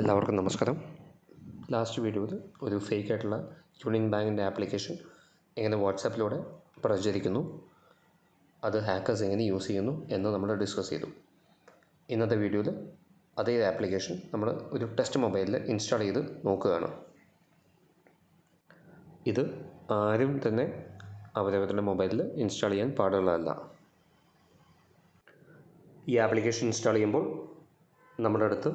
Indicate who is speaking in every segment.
Speaker 1: എല്ലാവർക്കും നമസ്കാരം. ലാസ്റ്റ് വീഡിയോയിൽ ഒരു ഫേക്ക് ആയിട്ടുള്ള യൂണിയൻ ബാങ്കിന്റെ ആപ്ലിക്കേഷൻ എങ്ങനെ വാട്സാപ്പിലൂടെ പ്രചരിക്കുന്നു. അത് ഹാക്കേഴ്സ് എങ്ങനെ യൂസ് ചെയ്യുന്നു എന്ന് നമ്മൾ ഡിസ്കസ് ചെയ്തു. ഇന്നത്തെ വീഡിയോയിൽ അതേ ആപ്ലിക്കേഷൻ നമ്മൾ ഒരു ടെസ്റ്റ് മൊബൈലിൽ ഇൻസ്റ്റാൾ ചെയ്ത് നോക്കുകയാണ്. ഇത് ആരും തന്നെ അവരവരുടെ മൊബൈലിൽ ഇൻസ്റ്റാൾ ചെയ്യാൻ പാടുള്ളതല്ല. ഈ ആപ്ലിക്കേഷൻ ഇൻസ്റ്റാൾ ചെയ്യുമ്പോൾ നമ്മുടെ അടുത്ത്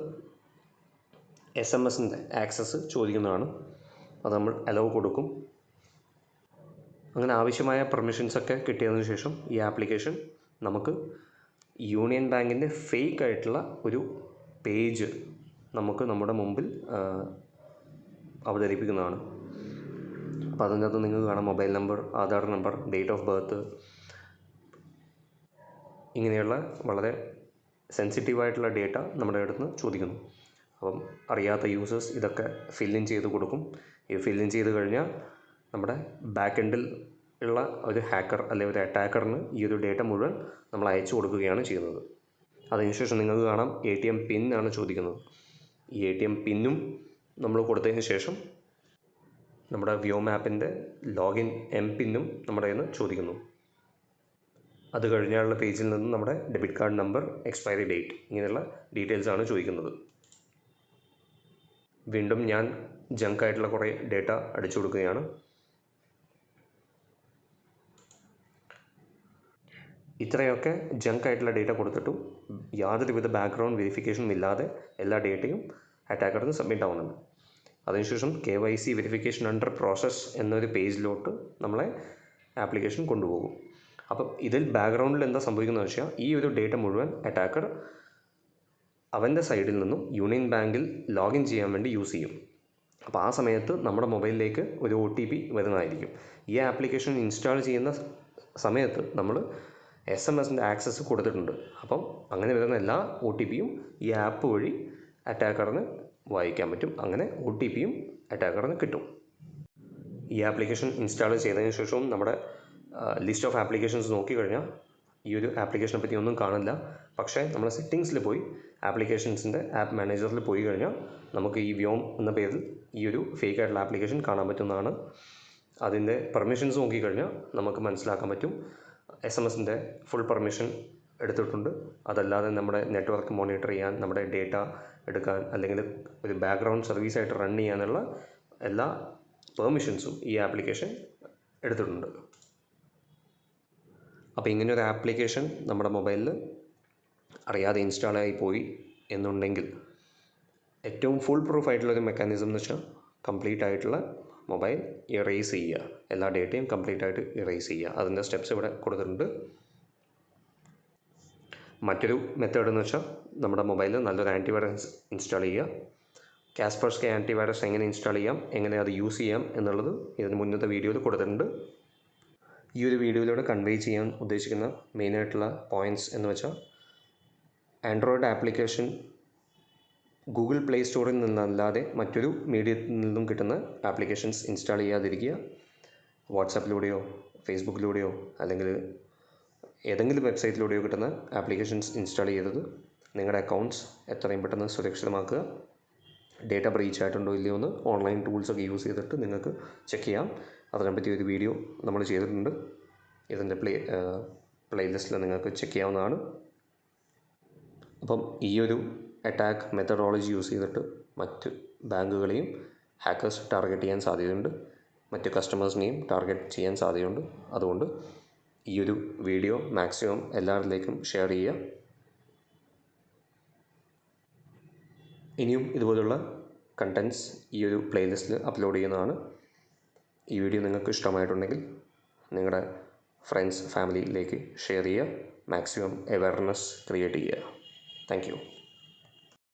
Speaker 1: എസ് എം എസിന്റെ ആക്സസ് ചോദിക്കുന്നതാണ്. അത് നമ്മൾ അലവ് കൊടുക്കും. അങ്ങനെ ആവശ്യമായ പെർമിഷൻസൊക്കെ കിട്ടിയതിന് ശേഷം ഈ ആപ്ലിക്കേഷൻ നമുക്ക് യൂണിയൻ ബാങ്കിന്റെ ഫേക്ക് ആയിട്ടുള്ള ഒരു പേജ് നമുക്ക് നമ്മുടെ മുമ്പിൽ അവതരിപ്പിക്കുന്നതാണ്. അപ്പോൾ അതിനകത്ത് നിങ്ങൾക്ക് കാണാം mobile number Aadhaar number date of birth ഇങ്ങനെയുള്ള വളരെ സെൻസിറ്റീവായിട്ടുള്ള ഡേറ്റ നമ്മുടെ അടുത്ത് ചോദിക്കുന്നു. അപ്പം അറിയാത്ത യൂസേഴ്സ് ഇതൊക്കെ ഫില്ലിൻ ചെയ്ത് കൊടുക്കും. ഇത് ഫില്ലിൻ ചെയ്ത് കഴിഞ്ഞാൽ നമ്മുടെ ബാക്ക് എൻഡിൽ ഉള്ള ഒരു ഹാക്കർ അല്ലെങ്കിൽ ഒരു അറ്റാക്കറിന് ഈ ഒരു ഡേറ്റ മുഴുവൻ നമ്മൾ അയച്ചു കൊടുക്കുകയാണ് ചെയ്യുന്നത്. അതിനുശേഷം നിങ്ങൾക്ക് കാണാം എ ടി എം പിൻ ആണ് ചോദിക്കുന്നത്. ഈ എ ടി എം പിന്നും നമ്മൾ കൊടുത്തതിന് ശേഷം നമ്മുടെ വ്യോ മാപ്പിന്റെ ലോഗിൻ എം പിന്നും നമ്മുടെ കയ്യിൽ നിന്ന് ചോദിക്കുന്നു. അത് കഴിഞ്ഞാലുള്ള പേജിൽ നിന്ന് നമ്മുടെ debit card number expiry date ഇങ്ങനെയുള്ള ഡീറ്റെയിൽസ് ആണ് ചോദിക്കുന്നത്. വീണ്ടും ഞാൻ ജങ്ക് ആയിട്ടുള്ള കുറേ ഡേറ്റ അടിച്ചു കൊടുക്കുകയാണ്. ഇത്രയൊക്കെ ജങ്ക് ആയിട്ടുള്ള ഡേറ്റ കൊടുത്തിട്ടും യാതൊരുവിധ ബാക്ക്ഗ്രൗണ്ട് വെരിഫിക്കേഷനും ഇല്ലാതെ എല്ലാ ഡേറ്റയും അറ്റാക്കറിന് സബ്മിറ്റ് ആവുന്നുണ്ട്. അതിനുശേഷം K Y C verification under process എന്നൊരു പേജിലോട്ട് നമ്മളെ ആപ്ലിക്കേഷൻ കൊണ്ടുപോകും. അപ്പം ഇതിൽ ബാക്ക്ഗ്രൗണ്ടിൽ എന്താ സംഭവിക്കുന്നത് വെച്ചാൽ ഈ ഒരു ഡേറ്റ മുഴുവൻ അറ്റാക്കർ അവന്റെ സൈഡിൽ നിന്നും യൂണിയൻ ബാങ്കിൽ ലോഗിൻ ചെയ്യാൻ വേണ്ടി യൂസ് ചെയ്യും. അപ്പോൾ ആ സമയത്ത് നമ്മുടെ മൊബൈലിലേക്ക് ഒരു ഒ ടി പി വരുന്നതായിരിക്കും. ഈ ആപ്ലിക്കേഷൻ ഇൻസ്റ്റാൾ ചെയ്യുന്ന സമയത്ത് നമ്മൾ എസ് എം എസിന്റെ ആക്സസ് കൊടുത്തിട്ടുണ്ട്. അപ്പം അങ്ങനെ വരുന്ന എല്ലാ ഒ ടി പിയും ഈ ആപ്പ് വഴി അറ്റാക്കറിന് വായിക്കാൻ പറ്റും. അങ്ങനെ ഒ ടി പിയും അറ്റാക്കറിന് കിട്ടും. ഈ ആപ്ലിക്കേഷൻ ഇൻസ്റ്റാൾ ചെയ്തതിന് ശേഷവും നമ്മുടെ ലിസ്റ്റ് ഓഫ് ആപ്ലിക്കേഷൻസ് നോക്കിക്കഴിഞ്ഞാൽ ഈ ഒരു ആപ്ലിക്കേഷനെ പറ്റി ഒന്നും കാണില്ല പക്ഷേ നമ്മൾ സെറ്റിങ്സിൽ പോയി ആപ്ലിക്കേഷൻസിന്റെ ആപ്പ് മാനേജറിൽ പോയി കഴിഞ്ഞാൽ നമുക്ക് ഈ വ്യോം എന്ന പേരിൽ ഈ ഒരു ഫേക്ക് ആയിട്ടുള്ള ആപ്ലിക്കേഷൻ കാണാൻ പറ്റുന്നതാണ്. അതിന്റെ പെർമിഷൻസ് നോക്കിക്കഴിഞ്ഞാൽ നമുക്ക് മനസ്സിലാക്കാൻ പറ്റും. എസ് എം എസിന്റെ ഫുൾ പെർമിഷൻ എടുത്തിട്ടുണ്ട്. അതല്ലാതെ നമ്മുടെ നെറ്റ്വർക്ക് മോണിറ്റർ ചെയ്യാൻ നമ്മുടെ ഡേറ്റ എടുക്കാൻ അല്ലെങ്കിൽ ഒരു ബാക്ക്ഗ്രൗണ്ട് സർവീസ് ആയിട്ട് റൺ ചെയ്യാനുള്ള എല്ലാ പെർമിഷൻസും ഈ ആപ്ലിക്കേഷൻ എടുത്തിട്ടുണ്ട്. അപ്പോൾ ഇങ്ങനെ ഒരു ആപ്ലിക്കേഷൻ നമ്മുടെ മൊബൈലിൽ അറിയാതെ ഇൻസ്റ്റാൾ ആയി പോയി എന്നുണ്ടെങ്കിൽ ഏറ്റവും ഫുൾ പ്രൂഫ് ആയിട്ടുള്ള ഒരു മെക്കാനിസം എന്ന് വെച്ചാൽ കംപ്ലീറ്റ് ആയിട്ടുള്ള മൊബൈൽ ഇറേസ് ചെയ്യുക. എല്ലാ ഡേറ്റയും കംപ്ലീറ്റ് ആയിട്ട് ഇറേസ് ചെയ്യുക. അതിന്റെ സ്റ്റെപ്സ് ഇവിടെ കൊടുത്തിട്ടുണ്ട്. മറ്റൊരു മെത്തേഡ് എന്ന് വെച്ചാൽ നമ്മുടെ മൊബൈലിൽ നല്ലൊരു ആന്റിവൈറസ് ഇൻസ്റ്റാൾ ചെയ്യുക. കാസ്പേഴ്സ്കെ ആന്റിവൈറസ് എങ്ങനെ ഇൻസ്റ്റാൾ ചെയ്യാം? എങ്ങനെ അത് യൂസ് ചെയ്യാം? എന്നുള്ളത് ഇതിന് മുന്നത്തെ വീഡിയോയിൽ കൊടുത്തിട്ടുണ്ട്. ഈ ഒരു വീഡിയോയിലൂടെ കൺവേ ചെയ്യാൻ ഉദ്ദേശിക്കുന്ന മെയിനായിട്ടുള്ള പോയിന്റ്സ് എന്ന് വെച്ചാൽ ആൻഡ്രോയിഡ് ആപ്ലിക്കേഷൻ ഗൂഗിൾ പ്ലേ സ്റ്റോറിൽ നിന്നല്ലാതെ മറ്റൊരു മീഡിയത്തിൽ നിന്നും കിട്ടുന്ന ആപ്ലിക്കേഷൻസ് ഇൻസ്റ്റാൾ ചെയ്യാതിരിക്കുക. വാട്സാപ്പിലൂടെയോ ഫേസ്ബുക്കിലൂടെയോ അല്ലെങ്കിൽ ഏതെങ്കിലും വെബ്സൈറ്റിലൂടെയോ കിട്ടുന്ന ആപ്ലിക്കേഷൻസ് ഇൻസ്റ്റാൾ ചെയ്തത് നിങ്ങളുടെ അക്കൗണ്ട്സ് എത്രയും പെട്ടെന്ന് സുരക്ഷിതമാക്കുക. ഡേറ്റ ബ്രീച്ച് ആയിട്ടുണ്ടോ ഇല്ലയോ എന്ന് ഓൺലൈൻ ടൂൾസൊക്കെ യൂസ് ചെയ്തിട്ട് നിങ്ങൾക്ക് ചെക്ക് ചെയ്യാം. അതിനെപ്പറ്റി ഒരു വീഡിയോ നമ്മൾ ചെയ്തിട്ടുണ്ട്. ഇതിന്റെ പ്ലേ പ്ലേലിസ്റ്റിൽ നിങ്ങൾക്ക് ചെക്ക് ചെയ്യാവുന്നതാണ്. അപ്പം ഈ ഒരു അറ്റാക്ക് മെത്തഡോളജി യൂസ് ചെയ്തിട്ട് മറ്റ് ബാങ്കുകളെയും ഹാക്കേഴ്സ് ടാർഗറ്റ് ചെയ്യാൻ സാധ്യതയുണ്ട്. മറ്റ് കസ്റ്റമേഴ്സിനെയും ടാർഗറ്റ് ചെയ്യാൻ സാധ്യതയുണ്ട്. അതുകൊണ്ട് ഈ ഒരു വീഡിയോ മാക്സിമം എല്ലാവരിലേക്കും ഷെയർ ചെയ്യുക. ഇനിയും ഇതുപോലുള്ള കണ്ടൻസ് ഈ ഒരു പ്ലേലിസ്റ്റിൽ അപ്ലോഡ് ചെയ്യുന്നതാണ്. ഈ വീഡിയോ നിങ്ങൾക്ക് ഇഷ്ടമായിട്ടുണ്ടെങ്കിൽ നിങ്ങളുടെ ഫ്രണ്ട്സ് ഫാമിലിയിലേക്ക് ഷെയർ ചെയ്യുക. മാക്സിമം അവയർനെസ് ക്രിയേറ്റ് ചെയ്യുക. Thank you.